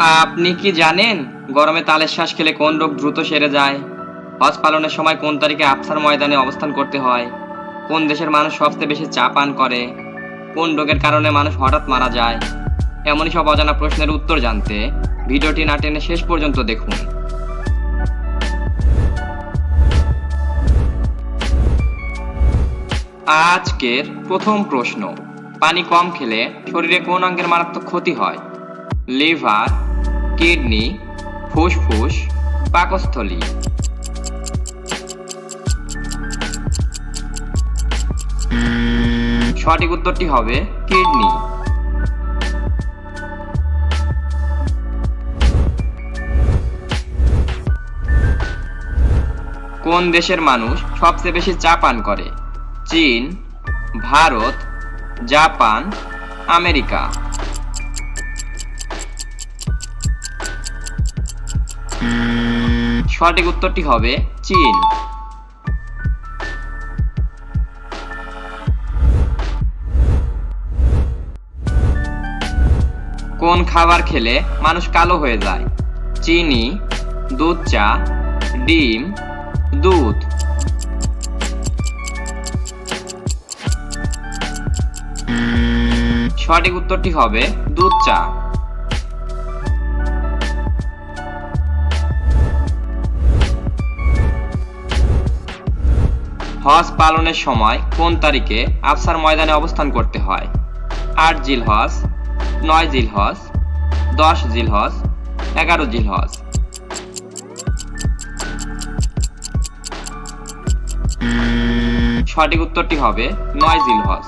আপনি কি জানেন গরমে তালের শ্বাস খেলে কোন রোগ দ্রুত সেরে যায়? হজ পালনের সময় কোন তারিখে আফসার ময়দানে অবস্থান করতে হয়? কোন দেশের মানুষ সবচেয়ে বেশি চা পান করে? কোন রোগের কারণে মানুষ হঠাৎ মারা যায়? এমনই সব অজানা প্রশ্নের উত্তর জানতে ভিডিওটি না টেনে শেষ পর্যন্ত দেখুন। আজকের প্রথম প্রশ্ন, পানি কম খেলে শরীরে কোন অঙ্গের মারাত্মক ক্ষতি হয়? লিভার কিডনি, ফুসফুস, পাকস্থলী। সঠিক উত্তরটি হবে কিডনি। কোন দেশের মানুষ সবচেয়ে বেশি চা পান করে? চীন, ভারত, জাপান, আমেরিকা। সঠিক উত্তরটি হবে চীন। কোন খাবার খেলে মানুষ কালো হয়ে যায়? চিনি, দুধ, চা, ডিম, দুধ। সঠিক উত্তরটি হবে দুধ, চা। হজ পালনের সময় কোন তারিখে আফসার ময়দানে অবস্থান করতে হয়? আট জিল হজ, নয় জিল হজ, দশ জিল হজ, এগারো জিল হজ। সঠিক উত্তরটি হবে নয় জিল হজ।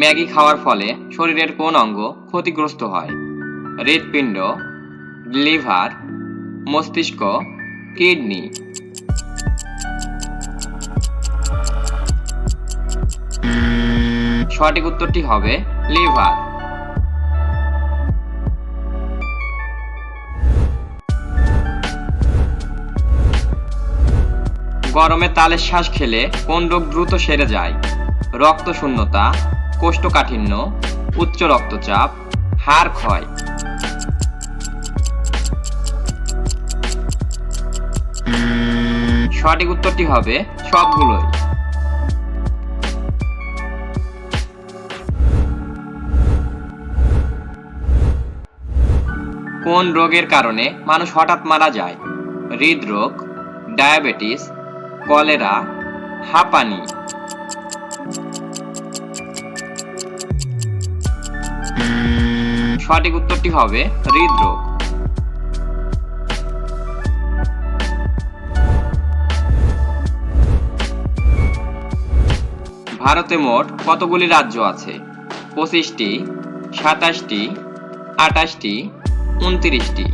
ম্যাগি খাওয়ার ফলে শরীরের কোন অঙ্গ ক্ষতিগ্রস্ত হয়? হৃৎপিণ্ড, লিভার, মস্তিষ্ক, কিডনি। সঠিক উত্তরটি হবে লিভার। গরমে তালের শ্বাস খেলে কোন রোগ দ্রুত সেরে যায়? রক্ত শূন্যতা কোষ্ঠকাঠিন্য, উচ্চ রক্তচাপ, হাড় ক্ষয়। সঠিক উত্তরটি হবে সবগুলোই। কোন রোগের কারণে মানুষ হঠাৎ মারা যায়? হৃদরোগ, ডায়াবেটিস, কলেরা, হাঁপানি। সঠিক উত্তরটি হবে হৃদরোগ। ভারতে মোট কতগুলি রাজ্য আছে? পঁচিশটি, সাতাশটি, আটাশটি, উনত্রিশটি।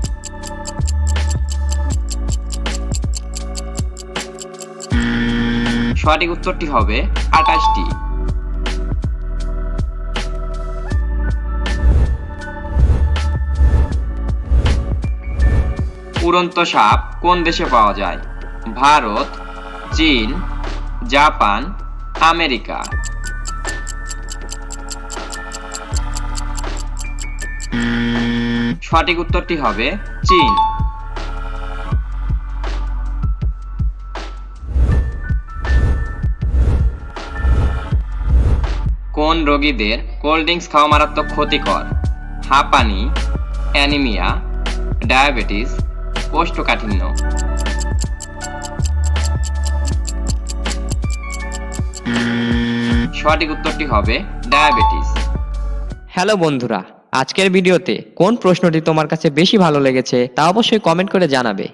সঠিক উত্তরটি হবে আটাশটি। উড়ন্ত সাপ কোন দেশে পাওয়া যায়? ভারত, চীন, জাপান আমেরিকা। সঠিক উত্তরটি হবে চীন। কোন রোগীদের কোল্ড ড্রিঙ্কস খাওয়া মারাত্মক ক্ষতিকর? হাঁপানি, অ্যানিমিয়া, ডায়াবেটিস, কোষ্ঠকাঠিন্য। সঠিক উত্তরটি হবে ডায়াবেটিস। হ্যালো বন্ধুরা, আজকের ভিডিওতে কোন প্রশ্নটি তোমার কাছে বেশি ভালো লেগেছে তা অবশ্যই কমেন্ট করে জানাবে।